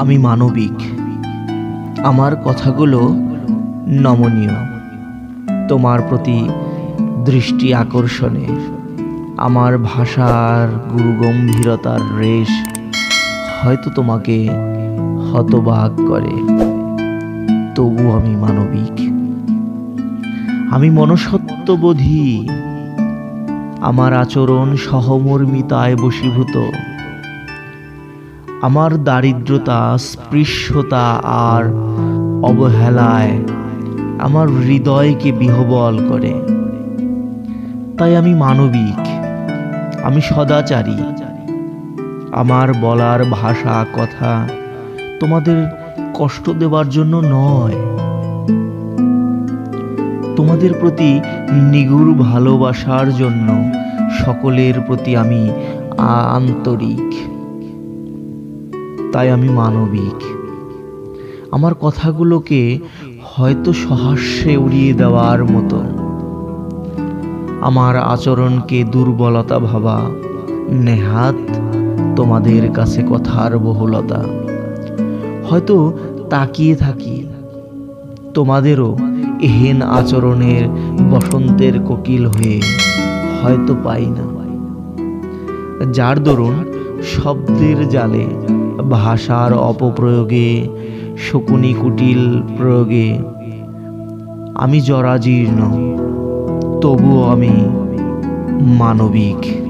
আমি মানবিক। আমার কথাগুলো নমনীয়। তোমার প্রতি দৃষ্টি আকর্ষণে। আমার ভাষার গুরুগম্ভীরতার রেশ হয়তো তোমাকে হতবাক করে। তবু আমি মানবিক। আমি মনসত্ত্ববোধী আমার আচরণ সহমর্মিতায় বশীভূত। আমার দারিদ্রতা, স্পৃশ্যতা আর অবহেলায় আমার হৃদয়কে বিহবল করে। তাই আমি মানবিক, আমি সদাচারী। আমার বলার ভাষা কথা তোমাদের কষ্ট দেবার জন্য নয়। তোমাদের প্রতি নিগুড় ভালোবাসার জন্য সকলের প্রতি আমি আন্তরিক তাই আমি মানবিক। আমার কথাগুলোকে হয়তো সহাস্যে উড়িয়ে দেওয়ার মতো। আমার আচরণকে দুর্বলতা ভাবা নেহাত তোমাদের কাছে কথার বহুলতা। হয়তো তাকিয়ে থাকি, তোমাদেরও এহেন আচরণের বসন্তের কোকিল হয়ে হয়তো পাই না। যার দরুন শব্দের জালে ভাষার অপপ্রয়োগে শকুনি কুটিল প্রয়োগে। আমি জরাজীর্ণ তবুও আমি মানবিক।